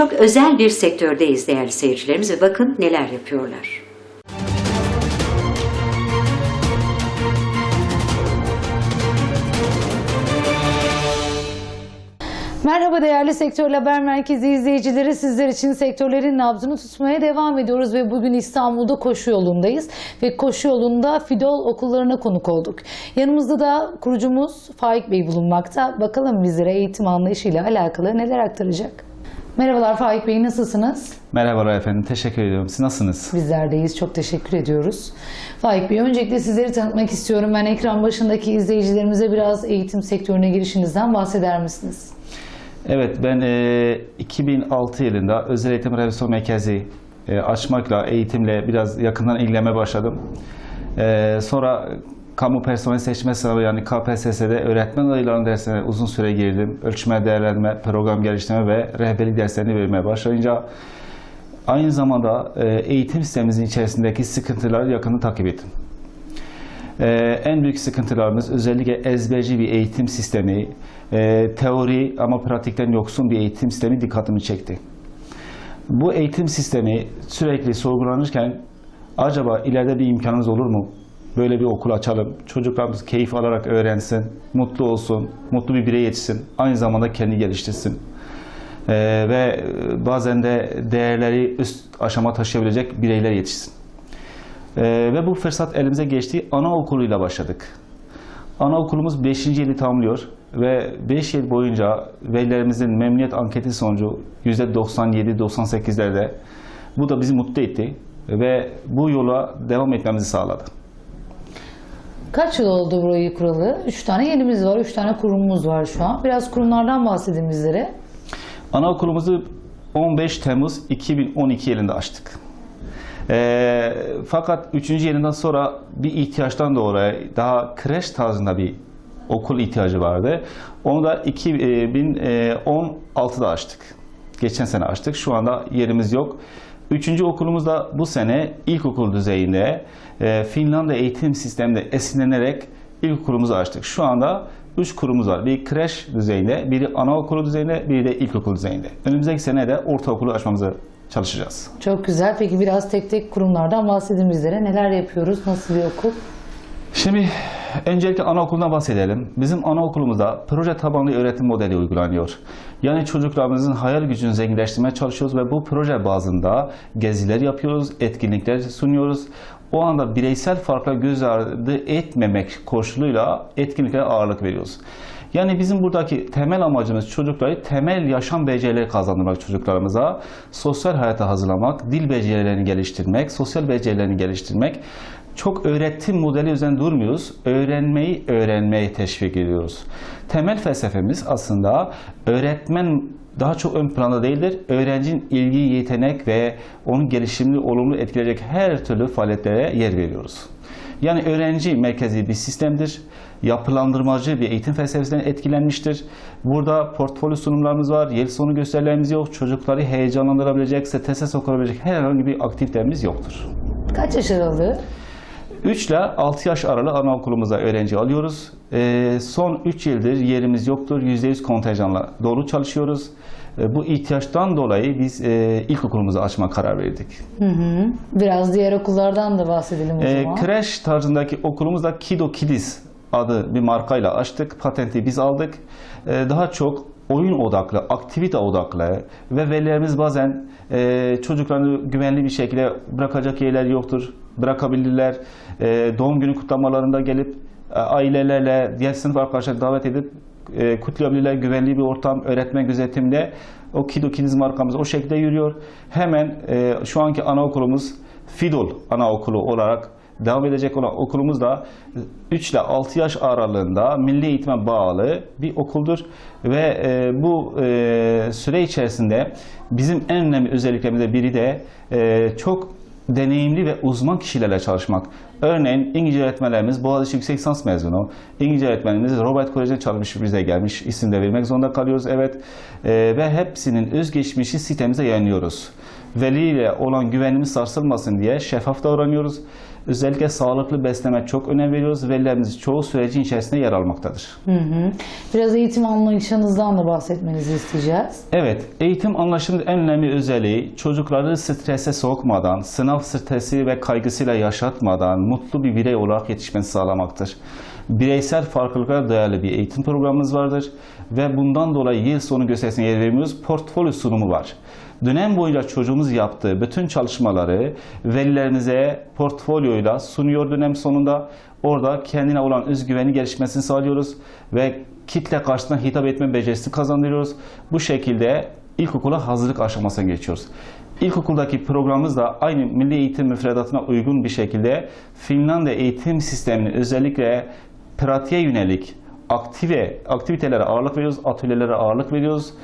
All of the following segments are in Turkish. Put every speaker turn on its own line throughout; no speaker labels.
çok özel bir sektördeyiz değerli seyircilerimiz ve bakın neler yapıyorlar.
Merhaba değerli Sektör Haber Merkezi izleyicileri. Sizler için sektörlerin nabzını tutmaya devam ediyoruz ve bugün İstanbul'da koşu yolundayız. Ve koşu yolunda Fidol okullarına konuk olduk. Yanımızda da kurucumuz Faik Bey bulunmakta. Bakalım bizlere eğitim anlayışıyla alakalı neler aktaracak. Merhabalar Faik Bey nasılsınız?
Merhabalar efendim, teşekkür ediyorum. Siz nasılsınız?
Bizler deyiz. Çok teşekkür ediyoruz. Faik Bey öncelikle sizleri tanıtmak istiyorum. Ben ekran başındaki izleyicilerimize biraz eğitim sektörüne girişinizden bahseder misiniz?
Evet, ben e, 2006 yılında Özel Eğitim Revizyon Merkezi e, açmakla, eğitimle biraz yakından ilgilenmeye başladım. E, sonra kamu personel seçme sınavı yani KPSS'de öğretmen adaylarının dersine uzun süre girdim. Ölçme, değerlendirme, program geliştirme ve rehberlik derslerini vermeye başlayınca aynı zamanda e, eğitim sistemimizin içerisindeki sıkıntıları yakını takip ettim. Ee, en büyük sıkıntılarımız özellikle ezberci bir eğitim sistemi, e, teori ama pratikten yoksun bir eğitim sistemi dikkatimi çekti. Bu eğitim sistemi sürekli sorgulanırken acaba ileride bir imkanımız olur mu? Böyle bir okul açalım, çocuklarımız keyif alarak öğrensin, mutlu olsun, mutlu bir birey yetişsin, aynı zamanda kendi geliştirsin. Ee, ve bazen de değerleri üst aşama taşıyabilecek bireyler yetişsin. Ee, ve bu fırsat elimize geçti. Anaokuluyla başladık. Anaokulumuz 5. yılı tamamlıyor ve 5 yıl boyunca velilerimizin memnuniyet anketi sonucu %97-98'lerde bu da bizi mutlu etti ve bu yola devam etmemizi sağladı.
Kaç yıl oldu burayı kuralı? Üç tane yerimiz var, üç tane kurumumuz var şu an. Biraz kurumlardan bahsedin bizlere.
Anaokulumuzu 15 Temmuz 2012 yılında açtık. Ee, fakat 3. yılından sonra bir ihtiyaçtan dolayı daha kreş tarzında bir okul ihtiyacı vardı. Onu da 2016'da açtık. Geçen sene açtık. Şu anda yerimiz yok. Üçüncü okulumuz da bu sene ilkokul düzeyinde e, Finlandiya eğitim sisteminde esinlenerek ilkokulumuzu açtık. Şu anda üç kurumuz var. Bir kreş düzeyinde, biri anaokulu düzeyinde, biri de ilkokul düzeyinde. Önümüzdeki sene de ortaokulu açmamıza çalışacağız.
Çok güzel. Peki biraz tek tek kurumlardan bahsedin bizlere. Neler yapıyoruz? Nasıl bir okul?
Şimdi öncelikle anaokulundan bahsedelim. Bizim anaokulumuzda proje tabanlı öğretim modeli uygulanıyor. Yani çocuklarımızın hayal gücünü zenginleştirmeye çalışıyoruz ve bu proje bazında geziler yapıyoruz, etkinlikler sunuyoruz. O anda bireysel farkla göz ardı etmemek koşuluyla etkinliklere ağırlık veriyoruz. Yani bizim buradaki temel amacımız çocukları temel yaşam becerileri kazandırmak çocuklarımıza, sosyal hayata hazırlamak, dil becerilerini geliştirmek, sosyal becerilerini geliştirmek. Çok öğretim modeli üzerine durmuyoruz. Öğrenmeyi öğrenmeye teşvik ediyoruz. Temel felsefemiz aslında öğretmen daha çok ön planda değildir. Öğrencinin ilgi, yetenek ve onun gelişimini olumlu etkileyecek her türlü faaliyetlere yer veriyoruz. Yani öğrenci merkezi bir sistemdir. Yapılandırmacı bir eğitim felsefesinden etkilenmiştir. Burada portfolyo sunumlarımız var, yıl sonu gösterilerimiz yok. Çocukları heyecanlandırabilecek, strese sokabilecek herhangi bir aktivitemiz yoktur.
Kaç yaş aralığı?
3 ile 6 yaş aralığı anaokulumuza öğrenci alıyoruz. Ee, son 3 yıldır yerimiz yoktur. %100 kontenjanla dolu çalışıyoruz. Ee, bu ihtiyaçtan dolayı biz e, ilkokulumuzu açma karar verdik.
Hı hı. Biraz diğer okullardan da bahsedelim o
Ee,
zaman.
kreş tarzındaki okulumuzda Kido Kids adı bir markayla açtık. Patenti biz aldık. Ee, daha çok oyun odaklı, aktivite odaklı ve velilerimiz bazen e, çocuklarını güvenli bir şekilde bırakacak yerler yoktur. Bırakabilirler. E, doğum günü kutlamalarında gelip e, ailelerle, diğer sınıf arkadaşlar davet edip e, kutlayabilirler. Güvenli bir ortam, öğretmen gözetimde. O Kido Kids markamız o şekilde yürüyor. Hemen e, şu anki anaokulumuz Fidol Anaokulu olarak devam edecek olan okulumuz da 3 ile 6 yaş aralığında milli eğitime bağlı bir okuldur ve e, bu e, süre içerisinde bizim en önemli özelliklerimizden biri de e, çok deneyimli ve uzman kişilerle çalışmak. Örneğin İngilizce öğretmenlerimiz Boğaziçi Yüksek Lisans mezunu. İngilizce öğretmenimiz Robert Kolej'de çalışmış bize gelmiş. İsim de vermek zorunda kalıyoruz evet. E, ve hepsinin özgeçmişi sitemize yayınlıyoruz. Veli ile olan güvenimiz sarsılmasın diye şeffaf davranıyoruz. Özellikle sağlıklı besleme çok önem veriyoruz. Velilerimiz çoğu sürecin içerisinde yer almaktadır.
Hı hı. Biraz eğitim anlayışınızdan da bahsetmenizi isteyeceğiz.
Evet, eğitim anlaşımının en önemli özelliği çocukları strese sokmadan, sınav stresi ve kaygısıyla yaşatmadan mutlu bir birey olarak yetişmesini sağlamaktır. Bireysel farklılıklara dayalı bir eğitim programımız vardır ve bundan dolayı yıl sonu gösterisine yer vermiyoruz. Portfolyo sunumu var. Dönem boyunca çocuğumuz yaptığı bütün çalışmaları velilerimize portfolyoyla sunuyor dönem sonunda. Orada kendine olan özgüveni gelişmesini sağlıyoruz ve kitle karşısında hitap etme becerisi kazandırıyoruz. Bu şekilde ilkokula hazırlık aşamasına geçiyoruz. İlkokuldaki programımız da aynı milli eğitim müfredatına uygun bir şekilde Finlandiya eğitim sistemini özellikle pratiğe yönelik aktive aktivitelere ağırlık veriyoruz, atölyelere ağırlık veriyoruz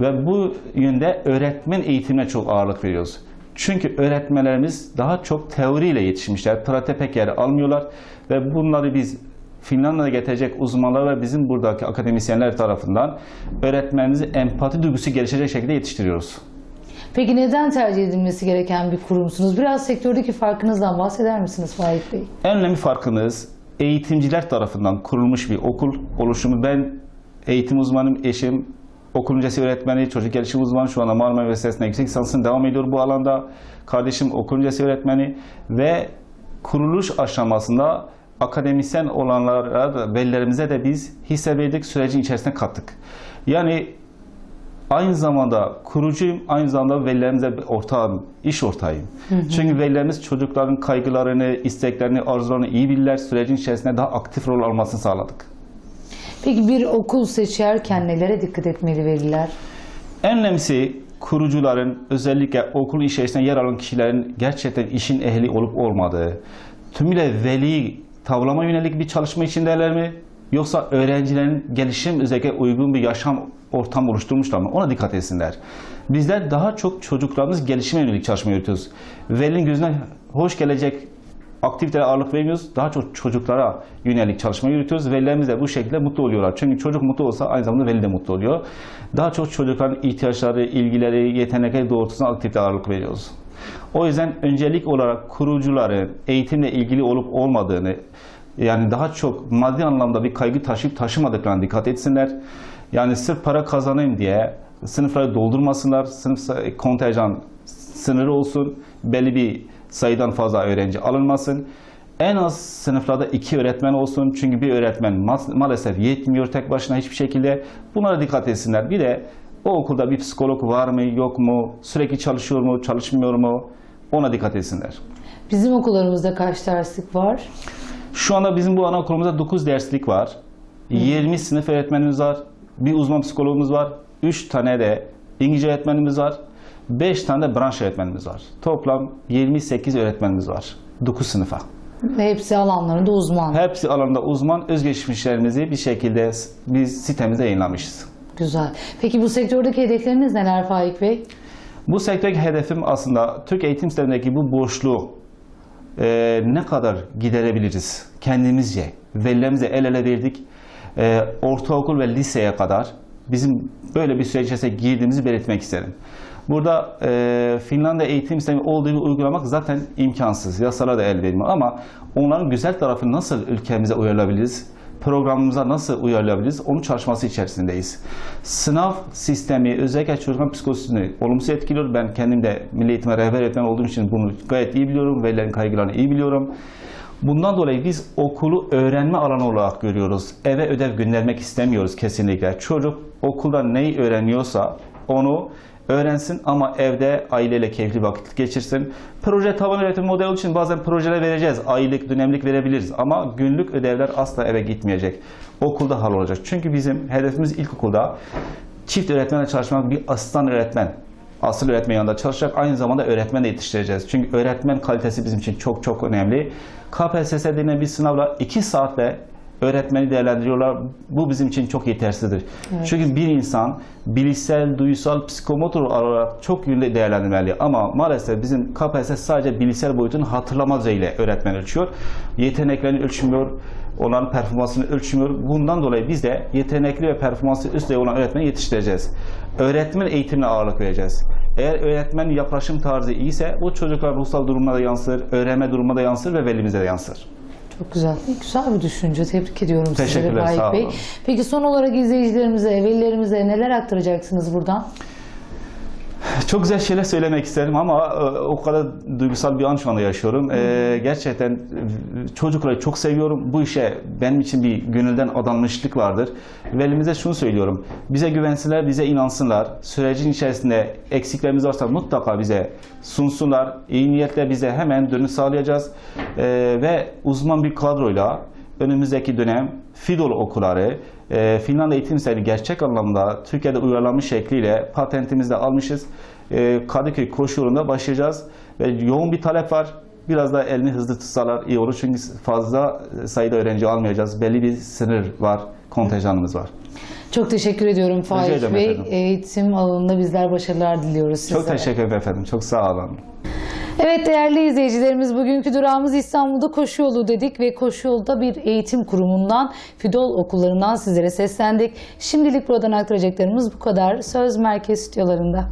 ve bu yönde öğretmen eğitimine çok ağırlık veriyoruz. Çünkü öğretmenlerimiz daha çok teoriyle yetişmişler, pratiğe pek yer almıyorlar ve bunları biz Finlandiya'da getirecek uzmanlar ve bizim buradaki akademisyenler tarafından öğretmenimizi empati duygusu gelişecek şekilde yetiştiriyoruz.
Peki neden tercih edilmesi gereken bir kurumsunuz? Biraz sektördeki farkınızdan bahseder misiniz Faik Bey?
En önemli farkımız eğitimciler tarafından kurulmuş bir okul oluşumu. Ben eğitim uzmanım, eşim okul öncesi öğretmeni, çocuk gelişim uzmanı şu anda Marmara Üniversitesi'nde yüksek lisansını devam ediyor bu alanda. Kardeşim okul öncesi öğretmeni ve kuruluş aşamasında akademisyen olanlara da velilerimize de biz hisse verdik, sürecin içerisine kattık. Yani Aynı zamanda kurucuyum, aynı zamanda velilerimize ortağım, iş ortağıyım. Çünkü velilerimiz çocukların kaygılarını, isteklerini, arzularını iyi bilirler. Sürecin içerisinde daha aktif rol almasını sağladık.
Peki bir okul seçerken nelere dikkat etmeli veliler?
En önemlisi kurucuların özellikle okul içerisinde yer alan kişilerin gerçekten işin ehli olup olmadığı, tümüyle veli tavlama yönelik bir çalışma içindeler mi? Yoksa öğrencilerin gelişim özellikle uygun bir yaşam ortam oluşturmuşlar mı? Ona dikkat etsinler. Bizler daha çok çocuklarımız gelişime yönelik çalışma yürütüyoruz. Velinin gözüne hoş gelecek aktivitelere ağırlık vermiyoruz. Daha çok çocuklara yönelik çalışma yürütüyoruz. Velilerimiz de bu şekilde mutlu oluyorlar. Çünkü çocuk mutlu olsa aynı zamanda veli de mutlu oluyor. Daha çok çocukların ihtiyaçları, ilgileri, yetenekleri doğrultusunda aktivite ağırlık veriyoruz. O yüzden öncelik olarak kurucuların eğitimle ilgili olup olmadığını, yani daha çok maddi anlamda bir kaygı taşıyıp taşımadıklarına dikkat etsinler. Yani sırf para kazanayım diye sınıfları doldurmasınlar. Sınıf kontenjan sınırı olsun. Belli bir sayıdan fazla öğrenci alınmasın. En az sınıflarda iki öğretmen olsun. Çünkü bir öğretmen ma- maalesef yetmiyor tek başına hiçbir şekilde. Bunlara dikkat etsinler. Bir de o okulda bir psikolog var mı yok mu? Sürekli çalışıyor mu çalışmıyor mu? Ona dikkat etsinler.
Bizim okullarımızda kaç derslik var?
Şu anda bizim bu anaokulumuzda 9 derslik var. 20 sınıf öğretmenimiz var. Bir uzman psikologumuz var. 3 tane de İngilizce öğretmenimiz var. 5 tane de branş öğretmenimiz var. Toplam 28 öğretmenimiz var. 9 sınıfa.
Ve hepsi alanlarında uzman.
Hepsi alanında uzman özgeçmişlerimizi bir şekilde biz sitemizde yayınlamışız.
Güzel. Peki bu sektördeki hedefleriniz neler Faik Bey?
Bu sektördeki hedefim aslında Türk eğitim sistemindeki bu boşluğu e, ne kadar giderebiliriz kendimizce, velilerimize el ele verdik. E, ortaokul ve liseye kadar bizim böyle bir süreç girdiğimizi belirtmek isterim. Burada e, Finlandiya eğitim sistemi olduğu gibi uygulamak zaten imkansız. Yasalara da el vermiyor ama onların güzel tarafını nasıl ülkemize uyarlayabiliriz? programımıza nasıl uyarlayabiliriz? Onun çalışması içerisindeyiz. Sınav sistemi özellikle çocukların psikolojisini olumsuz etkiliyor. Ben kendim de milli eğitime rehber öğretmen olduğum için bunu gayet iyi biliyorum. Velilerin kaygılarını iyi biliyorum. Bundan dolayı biz okulu öğrenme alanı olarak görüyoruz. Eve ödev göndermek istemiyoruz kesinlikle. Çocuk okulda neyi öğreniyorsa onu öğrensin ama evde aileyle keyifli vakit geçirsin. Proje taban öğretim modeli için bazen projeler vereceğiz. Aylık, dönemlik verebiliriz ama günlük ödevler asla eve gitmeyecek. Okulda hal olacak. Çünkü bizim hedefimiz ilkokulda çift öğretmenle çalışmak bir asistan öğretmen. Asıl öğretmen yanında çalışacak. Aynı zamanda öğretmen de yetiştireceğiz. Çünkü öğretmen kalitesi bizim için çok çok önemli. KPSS denilen bir sınavla 2 saatle öğretmeni değerlendiriyorlar. Bu bizim için çok yetersizdir. Çünkü bir insan bilişsel, duysal, psikomotor olarak çok yönde değerlendirmeli. Ama maalesef bizim KPSS sadece bilişsel boyutunu hatırlama düzeyiyle öğretmen ölçüyor. Yeteneklerini ölçmüyor, onların performansını ölçmüyor. Bundan dolayı biz de yetenekli ve performansı üst düzey olan öğretmeni yetiştireceğiz. Öğretmen eğitimine ağırlık vereceğiz. Eğer öğretmen yaklaşım tarzı iyiyse bu çocuklar ruhsal durumuna da yansır, öğrenme durumuna da yansır ve velimize de yansır.
Çok güzel. Güzel bir düşünce. Tebrik ediyorum sizleri
Teşekkürler,
Faik
sağ
Bey.
olun.
Peki son olarak izleyicilerimize, velilerimize neler aktaracaksınız buradan?
Çok güzel şeyler söylemek isterim ama e, o kadar duygusal bir an şu anda yaşıyorum. E, gerçekten e, çocukları çok seviyorum. Bu işe benim için bir gönülden adanmışlık vardır. Velimize şunu söylüyorum. Bize güvensinler, bize inansınlar. Sürecin içerisinde eksiklerimiz varsa mutlaka bize sunsunlar. İyi niyetle bize hemen dönüş sağlayacağız. E, ve uzman bir kadroyla önümüzdeki dönem Fidol okulları, e, Finlandiya eğitim sistemi gerçek anlamda Türkiye'de uyarlanmış şekliyle patentimizi de almışız. E, Kadıköy koşu yolunda başlayacağız ve yoğun bir talep var. Biraz da elini hızlı tutsalar iyi olur çünkü fazla sayıda öğrenci almayacağız. Belli bir sınır var, kontenjanımız var.
Çok teşekkür ediyorum Faik Bey.
efendim.
Eğitim alanında bizler başarılar diliyoruz sizlere.
Çok teşekkür ederim efendim. Çok sağ olun.
Evet değerli izleyicilerimiz bugünkü durağımız İstanbul'da koşu yolu dedik ve koşu yolda bir eğitim kurumundan Fidol okullarından sizlere seslendik. Şimdilik buradan aktaracaklarımız bu kadar. Söz Merkez stüdyolarında.